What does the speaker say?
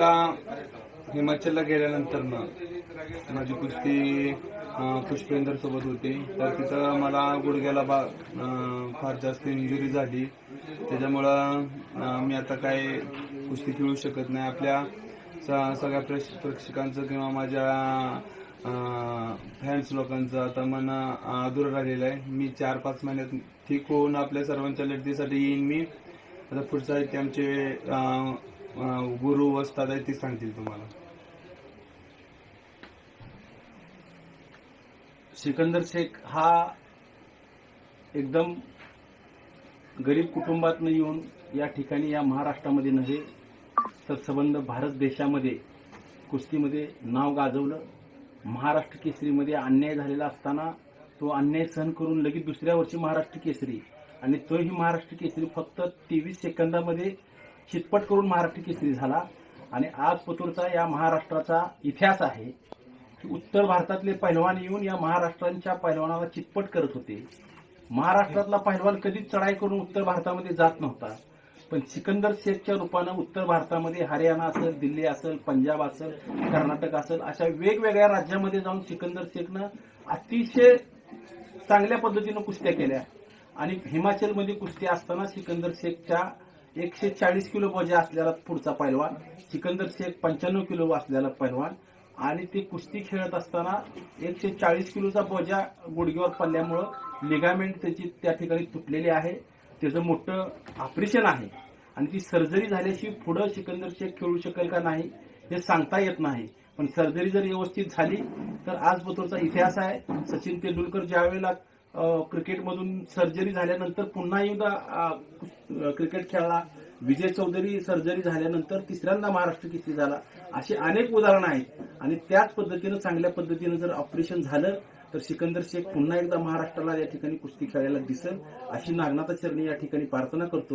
आता हिमाचलला गेल्यानंतर ना माझी कुस्ती अं, पुष्पेंदर सोबत होती. तर तिथं मला गुडघ्याला बा फार जास्त इंजुरी झाली. त्याच्यामुळं मी आता काय कुस्ती खेळू शकत नाही. आपल्या स- सगळ्या प्रेक्ष प्रेक्षकांचं किंवा माझ्या फॅन्स लोकांचं आता मन अधुरं राहिलेलं आहे. मी चार पाच महिन्यात ठीक होऊन आपल्या सर्वांच्या लढतीसाठी येईन मी. आता पुढचं आहे आमचे गुरु वस्ताद ते सांगतील तुम्हाला. सिकंदर शेख हा एकदम गरीब कुटुंबातनं येऊन या ठिकाणी या महाराष्ट्रामध्ये नव्हे तर संबंध भारत देशामध्ये कुस्तीमध्ये नाव गाजवलं. महाराष्ट्र केसरीमध्ये अन्याय झालेला असताना तो अन्याय सहन करून लगेच दुसऱ्या वर्षी महाराष्ट्र केसरी. आणि तोही महाराष्ट्र केसरी फक्त तेवीस सेकंदामध्ये चितपट करून महाराष्ट्र केसरी झाला. आणि आज पतूरचा या महाराष्ट्राचा इतिहास आहे की उत्तर भारतातले पैलवान येऊन या महाराष्ट्रांच्या पैलवानाला चितपट करत होते. महाराष्ट्रातला पैलवान कधीच चढाई करून उत्तर भारतामध्ये जात नव्हता. पण सिकंदर शेखच्या रूपानं उत्तर भारतामध्ये हरियाणा असेल दिल्ली असेल पंजाब असेल कर्नाटक असेल अशा वेगवेगळ्या राज्यामध्ये जाऊन सिकंदर शेखनं अतिशय चांगल्या पद्धतीनं कुस्त्या केल्या. आणि हिमाचलमध्ये कुस्ती असताना सिकंदर शेखच्या एकशे चाळीस किलो बोजा असलेला पुढचा पैलवान सिकंदर शेख पंच्याण्णव किलो असलेला पैलवान आणि ते कुस्ती खेळत असताना एकशे चाळीस किलोचा बोजा गुडघ्यावर पडल्यामुळं लिगामेंट त्याची त्या ठिकाणी तुटलेली आहे. त्याचं मोठं ऑपरेशन आहे. आणि ती सर्जरी झाल्याशी पुढं सिकंदर शेख खेळू शकेल का नाही हे सांगता येत नाही. पण सर्जरी जर व्यवस्थित झाली तर आज बतोरचा इतिहास आहे. सचिन तेंडुलकर ज्या वेळेला क्रिकेटमधून सर्जरी झाल्यानंतर पुन्हा एकदा क्रिकेट खेळला विजय चौधरी सर्जरी झाल्यानंतर तिसऱ्यांदा महाराष्ट्र किस्ती झाला अशी अनेक उदाहरणं आहेत. आणि त्याच पद्धतीनं चांगल्या पद्धतीनं जर ऑपरेशन झालं तर सिकंदर शेख पुन्हा एकदा महाराष्ट्राला या ठिकाणी कुस्ती खेळायला दिसेल अशी नागनाथ चरणी या ठिकाणी प्रार्थना करतो.